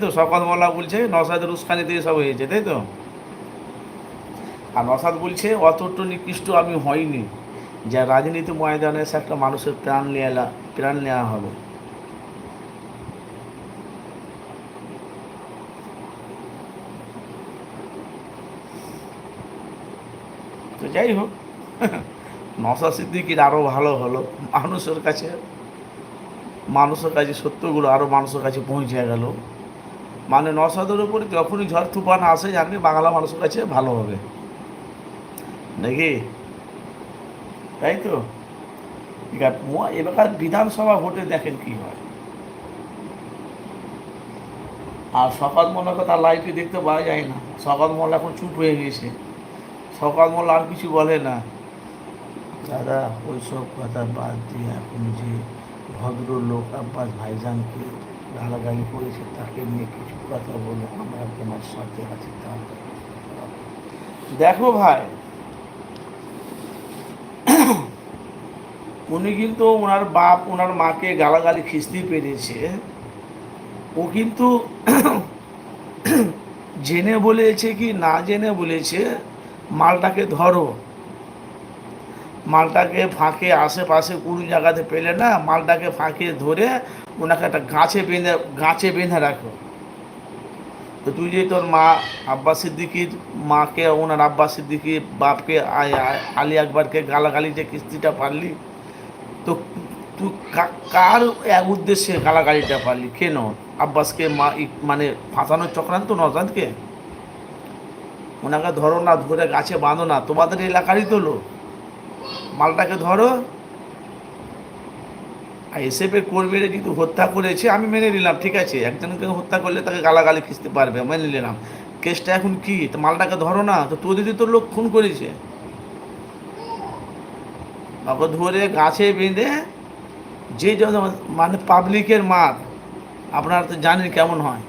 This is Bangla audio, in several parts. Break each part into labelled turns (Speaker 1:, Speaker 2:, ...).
Speaker 1: তো হয়েছে, তাই তো? আর নসাদ বলছে নিকৃষ্ট আমি হইনি। যা রাজনীতি ময়দানে এসে একটা মানুষের প্রাণ নেওয়া প্রাণ নেওয়া হবে। তো যাই হোক নসা সিদ্দিকির আরও ভালো হলো। মানুষের কাছে মানুষের কাছে সত্যগুলো আরও মানুষের কাছে পৌঁছে গেল। মানে নসাদের উপরে যখনই ঝড় তুফান আসে, জানবি বাংলা মানুষের কাছে ভালো হবে। নাকি? তাই তো? এবার বিধানসভা ভোটে দেখেন কি হয়। আর সকাল মোল্লাকে তার লাইফে দেখতে পাওয়া যায় না। সকাল মোল্লা এখন চুপ হয়ে গেছে। সকাল মোল্লা আর কিছু বলে না। দাদা, ওইসব কথা বাদ দিয়ে এখন যে ভদ্রলোক, আব্বাস ভাইজানকে গালাগালি করেছে তাকে নিয়ে কিছু কথা বলে আমরা তোমার সাথে আছি তাহলে দেখো ভাই, উনি কিন্তু ওনার বাপ, ওনার মাকে গালাগালি খিস্তি পেরেছে। ও কিন্তু জেনে বলেছে কি না জেনে বলেছে, মালটাকে ধরো। মালটাকে ফাঁকে আশেপাশে কোনো জায়গাতে পেলে না, মালটাকে ফাঁকে ধরে ওনাকে একটা গাছে বেঁধে গাছে বেঁধে রাখো। তো তুই যে তোর মা আব্বাস সিদ্দিকির মাকে, ওনার আব্বাস সিদ্দিকি বাপকে আলী আকবরকে গালাগালি যে কিস্তিটা পারলি, তো তুই কার এক উদ্দেশ্যে গালাগালিটা পারলি? কেন আব্বাসকে মা মানে ফাঁসানোর চক্রান্ত নজাদকে ওনাকে ধরো না, ধরে গাছে বাঁধো না। তোমাদের এলাকারই তো লোক। মালটাকে ধরো। আর এসএফের কর্মীরা কিন্তু হত্যা করেছে, আমি মেনে নিলাম, ঠিক আছে। একজনকে হত্যা করলে তাকে গালাগালি খিস্তে পারবে মেনে নিলাম। কেসটা এখন কি? তো মালটাকে ধরো না, তো তোদের তো লোক খুন করেছে। ওকে ধরে গাছে বেঁধে যে যত মানে পাবলিকের মার, আপনারা তো জানেন কেমন হয়।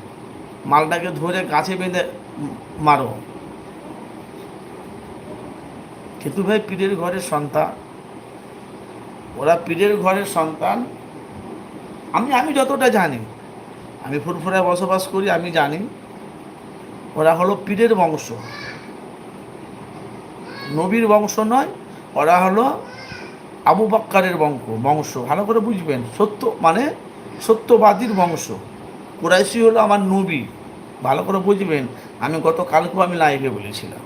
Speaker 1: মালটাকে ধরে গাছে বেঁধে মারো। কিন্তু ভাই পীরের ঘরের সন্তান। ওরা পীরের ঘরের সন্তান। আমি আমি যতটা জানি, আমি ফুরফুরায় বসবাস করি, আমি জানি, ওরা হলো পীরের বংশ। নবীর বংশ নয়, ওরা হলো আবু বাক্কারের বংশ বংশ। ভালো করে বুঝবেন, সত্য মানে সত্যবাদীর বংশ। কুরাইশি হলো আমার নবী। ভালো করে বুঝবেন, আমি গত কালকেও আমি লাইভে বলেছিলাম।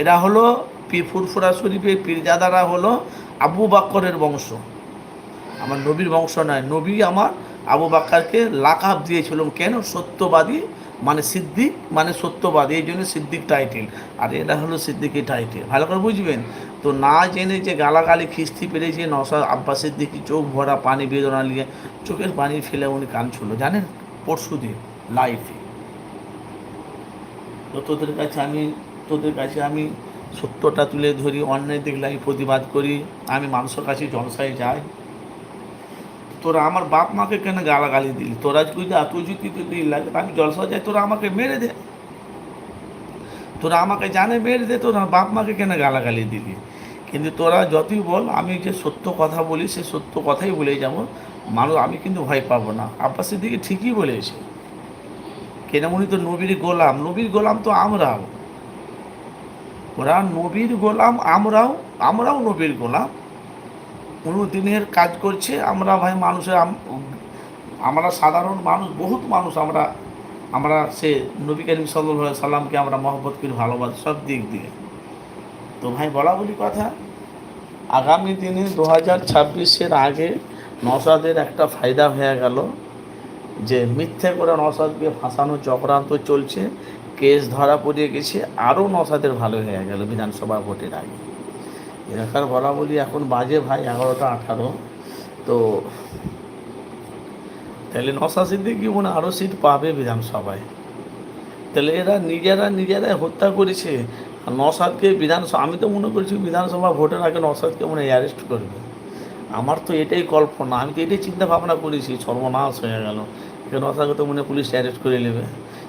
Speaker 1: এরা হলো ফুরফুরা শরীফের পীরজাদারা হলো আবু বাক্করের বংশ। আমার নবীর বংশ নয়, নবী আমার আবু বাক্কারকে লাকাব দিয়েছিল। কেন? সত্যবাদী মানে সিদ্দিক মানে সত্যবাদী, এই জন্য সিদ্দিক টাইটেল আর এরা হলো সিদ্দিকি টাইটেল ভালো করে বুঝবেন? তো না জেনে যে গালাগালি, খিস্তি পেরেছে নসা আব্বাস সিদ্দিকি, চোখ ভরা পানি বেদনা নিয়ে চোখের পানি ফেলে উনি কাঁদছিল। জানেন? পরশু দিন লাইফে তো তোদের কাছে আমি তোদের কাছে আমি সত্যটা তুলে ধরি, অন্যায় দেখলে আমি প্রতিবাদ করি, আমি মানুষের কাছে জলসায় যাই। তোরা আমার বাপ মাকে কেন গালাগালি দিলি? তোরা যদি তুই যদি তুই লাগে আমি জলসা যাই, তোরা আমাকে মেরে দে। তোরা আমাকে জানে মেরে দে, তোরা বাপ মাকে কেন গালাগালি দিলি? কিন্তু তোরা যতই বল, আমি যে সত্য কথা বলি, সে সত্য কথাই বলে যাব। মানুষ, আমি কিন্তু ভয় পাবো না। আব্বাসের দিকে ঠিকই বলেছে। কেন উনি তো নবীর গোলাম? নবীর গোলাম তো আমরাও। ওরা নবীর গোলাম, আমরাও আমরাও নবীর গোলাম। কোনো দিনের কাজ করছে, আমরা ভাই মানুষের আমরা সাধারণ মানুষ, বহুত মানুষ আমরা আমরা সে নবী করিম সাল্লাহ সাল্লামকে আমরা মহব্বত করি, ভালোবাসি, সব দিক দিয়ে। তো ভাই বলা বলি কথা, আগামী দিনে দু হাজার ছাব্বিশের আগে নসাদের একটা ফায়দা হয়ে গেল যে মিথ্যে করে নসাদকে ফাঁসানো চক্রান্ত চলছে। কেস ধরা পড়িয়ে গেছে, আরও নসাদের ভালো হয়ে গেল বিধানসভা ভোটের আগে। এলাকার বলা বলি এখন বাজে ভাই, এগারোটা আঠারো। তো তাহলে নশা সিদ্দিকি মনে আরও সিট পাবে বিধানসভায়? তাহলে এরা নিজেরা নিজেরাই হত্যা করেছে। আর নসাদকে বিধানসভা, আমি তো মনে করছি বিধানসভা ভোটের আগে নসাদকে মনে অ্যারেস্ট করবে। আমার তো এটাই কল্পনা, আমি তো এটাই চিন্তা ভাবনা করেছি, সর্বনাশ হয়ে গেল। নসাদকে তো মনে পুলিশ অ্যারেস্ট করে নেবে।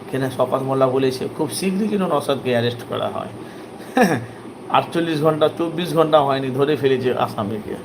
Speaker 1: কেন শপাত মোল্লা বলেছে, খুব শীঘ্রই কিন্তু নসাদকে অ্যারেস্ট করা হয়। আটচল্লিশ ঘণ্টা, চব্বিশ ঘণ্টা হয়নি ধরে ফেলেছে আসামিকে।